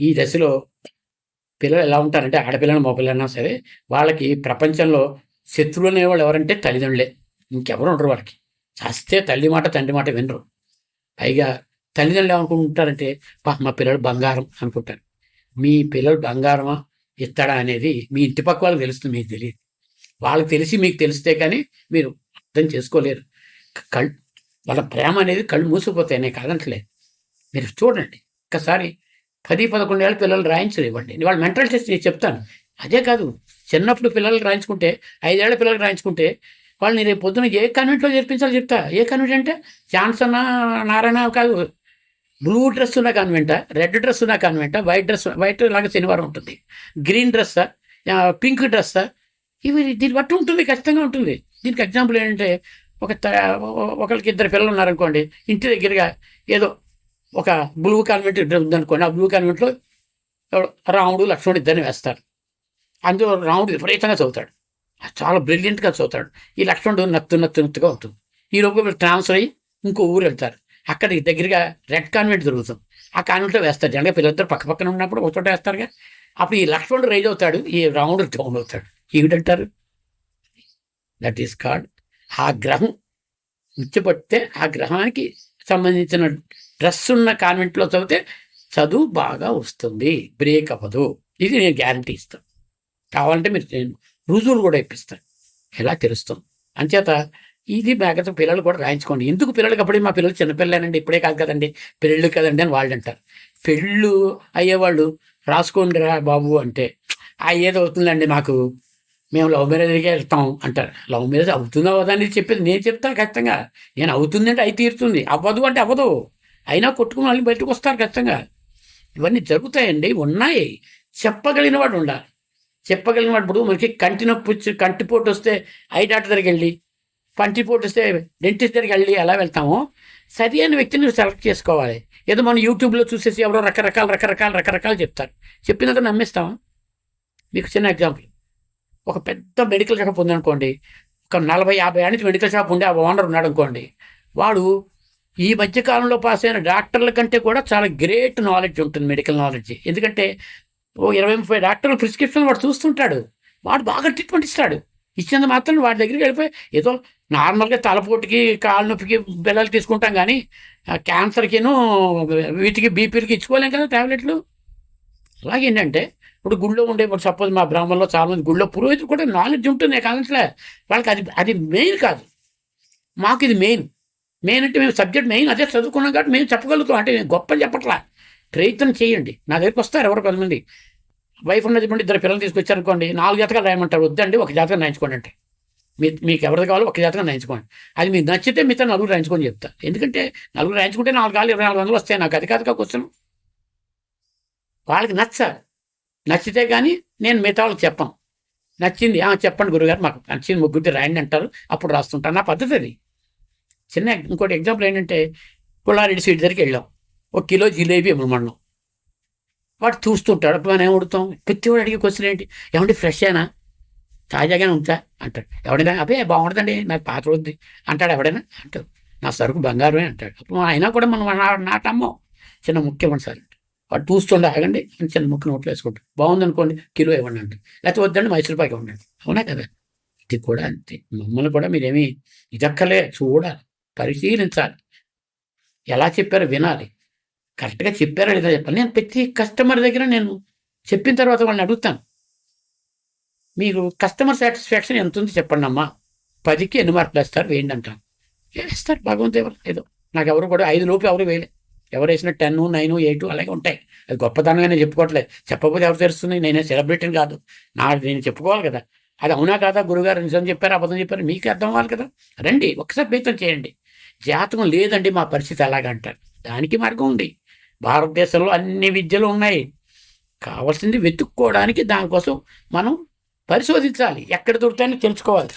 ఈ దశలో పిల్లలు ఎలా ఉంటారంటే ఆడపిల్లలు మగపిల్లలన్నా సరే వాళ్ళకి ప్రపంచంలో శత్రువులు అనేవాళ్ళు ఎవరంటే తల్లిదండ్రులే. ఇంకెవరు ఉండరు వాళ్ళకి. చస్తే తల్లి మాట తండ్రి మాట వినరు. పైగా తల్లిదండ్రులు ఏమనుకుంటారంటే "పా, మా పిల్లలు బంగారం అనుకుంటారు. మీ పిల్లలు బంగారమా ఇత్తడా అనేది మీ ఇంటి పక్క వాళ్ళకి తెలుస్తుంది మీకు తెలియదు. వాళ్ళకి తెలిసి మీకు తెలిస్తే కానీ మీరు అర్థం చేసుకోలేరు. కళ్ళు వాళ్ళ ప్రేమ అనేది కళ్ళు మూసిపోతాయి నేను కాదంటలేదు. మీరు చూడండి. ఒక్కసారి పది పదకొండు ఏళ్ళ పిల్లలు రాయించరు ఇవ్వండి వాళ్ళ మెంటల్ టెస్ట్ నేను చెప్తాను. అదే కాదు చిన్నప్పుడు పిల్లలు రాయించుకుంటే ఐదేళ్ళ పిల్లలు రాయించుకుంటే వాళ్ళని రేపు పొద్దున ఏ కన్వెంట్లో చేర్పించాలో చెప్తా. ఏ కన్వెంట్ అంటే జాన్సన్ నారాయణ కాదు. బ్లూ డ్రెస్ ఉన్న కాన్వెంటా రెడ్ డ్రెస్ ఉన్న కాన్వెంట వైట్ డ్రెస్ వైట్ లాగా శనివారం ఉంటుంది. గ్రీన్ డ్రెస్సా పింక్ డ్రెస్సా ఇవి దీన్ని బట్టి ఉంటుంది ఖచ్చితంగా ఉంటుంది. దీనికి ఎగ్జాంపుల్ ఏంటంటే ఒక త- ఒకరికి ఇద్దరు పిల్లలు ఉన్నారనుకోండి ఇంటి దగ్గరగా ఏదో ఒక బ్లూ కాన్వెంట్ ఉందనుకోండి. ఆ బ్లూ కాన్వెంట్లో రాముడు లక్ష్మణుడు ఇద్దరిని వేస్తారు. అందులో రాముడు విపరీతంగా చదువుతాడు. చాలా బ్రిలియంట్గా చదువుతాడు. ఈ లక్ష్మణుడు నత్తు నత్తు నత్తుగా ఉంటుంది ఈ లోపు వీళ్ళు ట్రాన్స్ఫర్ అయ్యి ఇంకో ఊరు వెళ్తారు. అక్కడికి దగ్గరగా రెడ్ కాన్వెంట్ దొరుకుతుంది ఆ కాన్వెంట్లో వేస్తారు. జనగా పిల్లలిద్దరు పక్క పక్కన ఉన్నప్పుడు ఒక చోట వేస్తారుగా. అప్పుడు ఈ లక్ష్మణుడు రైజ్ అవుతాడు. ఈ రాముడు డౌన్ అవుతాడు. ఏమిటంటారు? దట్ ఈస్ కాల్డ్ ఆ గ్రహం ఉచ్చపడితే ఆ గ్రహానికి సంబంధించిన డ్రెస్ ఉన్న కాన్వెంట్లో చదివితే చదువు బాగా వస్తుంది బ్రేక్ అవ్వదు. ఇది నేను గ్యారంటీ ఇస్తాను. కావాలంటే మీరు నేను రుజువులు కూడా ఇప్పిస్తాను. ఎలా తెలుస్తుంది? అంచేత ఇది మేకతో పిల్లలు కూడా రాయించుకోండి. ఎందుకు పిల్లలకి అప్పుడే మా పిల్లలు చిన్నపిల్లలేనండి? ఇప్పుడే కాదు కదండి. పెళ్ళి కదండి అని వాళ్ళు అంటారు. పెళ్ళు అయ్యేవాళ్ళు రాసుకోండి రా బాబు అంటే ఆ ఏది అవుతుందండి మాకు. మేము లవ్ మ్యారేజ్కే వెళ్తాం అంటారు. లవ్ మ్యారేజ్ అవుతుందా అవదా అనేది చెప్పేది నేను చెప్తాను ఖచ్చితంగా. నేను అవుతుందంటే అయి తీరుతుంది. అవ్వదు అంటే అవ్వదు. అయినా కొట్టుకుని వాళ్ళు బయటకు వస్తారు ఖచ్చితంగా. ఇవన్నీ జరుగుతాయండి ఉన్నాయి. చెప్పగలిగిన వాడు ఉండాలి. చెప్పగలిగిన వాడు ఇప్పుడు మనకి కంటి నొప్పి వచ్చి కంటిపోటు వస్తే ఐ డాక్టర్ దగ్గరికి వెళ్ళి పంటిపోటు వస్తే డెంటిస్ట్ దగ్గరికి వెళ్ళి అలా వెళ్తాము సరి అయిన వ్యక్తిని సెలెక్ట్ చేసుకోవాలి. ఏదో మనం యూట్యూబ్లో చూసేసి ఎవరో రకరకాల రకరకాల రకరకాలు చెప్తారు. చెప్పినాక నమ్మేస్తామా మీకు చిన్న ఎగ్జాంపుల్. ఒక పెద్ద మెడికల్ షాప్ ఉందనుకోండి ఒక నలభై యాభై ఏళ్ళ మెడికల్ షాప్ ఉండే ఆ ఓనర్ ఉన్నాడు అనుకోండి వాడు ఈ మధ్యకాలంలో పాస్ అయిన డాక్టర్ల కంటే కూడా చాలా గ్రేట్ నాలెడ్జ్ ఉంటుంది మెడికల్ నాలెడ్జ్. ఎందుకంటే ఓ ఇరవై ముప్పై డాక్టర్లు ప్రిస్క్రిప్షన్ వాడు చూస్తుంటాడు. వాడు బాగా ట్రీట్మెంట్ ఇస్తాడు. ఇచ్చినంత మాత్రం వాడి దగ్గరికి వెళ్ళిపోయి ఏదో నార్మల్గా తలపోటుకి కాళ్ళ నొప్పికి బిల్లలు తీసుకుంటాం కానీ క్యాన్సర్కిను వీటికి బీపీలకి ఇచ్చుకోలేం కదా టాబ్లెట్లు. అలాగేంటంటే ఇప్పుడు గుళ్ళో ఉండే ఇప్పుడు సపోజ్ మా బ్రాహ్మణంలో చాలామంది గుళ్ళో పురోహితులు కూడా నాలెడ్జ్ ఉంటుంది కాదంట్లే. వాళ్ళకి అది అది మెయిన్ కాదు. మాకు ఇది మెయిన్. మెయిన్ అంటే మేము సబ్జెక్ట్ మెయిన్ అదే చదువుకున్నాం కాబట్టి మేము చెప్పగలుగుతాం. అంటే నేను గొప్ప చెప్పట్లా. ప్రయత్నం చేయండి. నా దగ్గరికి వస్తారు ఎవరు కొంతమంది. వైఫ్ ఉన్నది ఇద్దరు పిల్లలు తీసుకొచ్చారు అనుకోండి నాలుగు జాతకాలు రాయమంటారు. వద్దండి ఒక జాతకం రాయించుకోండి అంటే. మీ మీకు ఎవరిది కావాలో ఒక జాతకం రాయించుకోండి. అది మీకు నచ్చితే మిగతా నలుగురు రాయించుకొని చెప్తా. ఎందుకంటే నలుగురు రాయించుకుంటే నాలుగు కాలు ఇరవై నాలుగు వందలు వస్తాయి. నాకు అది కాదు క్వశ్చన్. వాళ్ళకి నచ్చాలి నచ్చితే కానీ నేను మిగతా వాళ్ళకి చెప్పాను. నచ్చింది. "ఆ, చెప్పండి గురుగారు మాకు నచ్చింది ముగ్గురితో రాయండి అంటారు. అప్పుడు రాస్తుంటాను నా పద్ధతి అది. చిన్న ఇంకోటి ఎగ్జాంపుల్ ఏంటంటే పుల్లారెడ్డి స్వీట్ దగ్గరికి వెళ్ళాం. ఒక కిలో జిలేబీ ఇవ్వమన్నాం వాడు చూస్తుంటాడు అప్పుడు మనం ఏమడుతాం ప్రతివాడు అడిగే క్వశ్చన్ ఏంటి? ఏమండి ఫ్రెష్ అయినా తాజాగానే ఉందా? అంటాడు. ఎవడైనా? అదే బాగుంటుందండి నాకు పాత ఉంది. అంటాడు ఎవడైనా? అంటాడు. నా సరుకు బంగారమే అంటాడు. అప్పుడు అయినా కూడా మనం నాటమ్మో చిన్న ముఖ్యమైన సార్ వాడు చూస్తుండే ఆగండి అని చిన్న ముక్క నోట్లో వేసుకుంటాడు. బాగుంది అనుకోండి కిలో ఇవ్వండి అంటే లేకపోతే వద్దండి మైసూరుపాకి ఇవ్వండి అవునా కదా? ఇది కూడా అంతే. మమ్మల్ని కూడా మీరేమీ ఇదక్కలే చూడాలి. పరిశీలించాలి. ఎలా చెప్పారో వినాలి. కరెక్ట్గా చెప్పారా లేదా చెప్పాలి. నేను ప్రతి కస్టమర్ దగ్గర నేను చెప్పిన తర్వాత వాళ్ళని అడుగుతాను. మీరు కస్టమర్ సాటిస్ఫాక్షన్ ఎంత ఉంది చెప్పండి అమ్మా. పదికి ఎన్ని మార్కులు వేస్తారు వేయండి అంటాను. వేస్తారు? భగవంతు ఎవరు? ఏదో. నాకు ఎవరు కూడా ఐదు లోపు ఎవరు వేయలే. ఎవరు వేసిన టెన్ నైన్ ఎయిట్ అలాగే ఉంటాయి. అది గొప్పతనంగా నేను చెప్పుకోవట్లేదు. చెప్పకపోతే ఎవరు తెలుస్తుంది? నేనే సెలబ్రిటీని కాదు. నా నేను చెప్పుకోవాలి కదా. అది అవునా కాదా? గురుగారు నిజం చెప్పారు అబద్ధం చెప్పారు మీకు అర్థం అవ్వాలి కదా? రండి ఒకసారి ప్రయత్నం చేయండి. జాతకం లేదండి మా పరిస్థితి అలాగంటారు దానికి మార్గం ఉంది. భారతదేశంలో అన్ని విద్యలు ఉన్నాయి. కావాల్సింది వెతుక్కోవడానికి దానికోసం మనం పరిశోధించాలి. ఎక్కడ దొరుకుతాయని తెలుసుకోవాలి.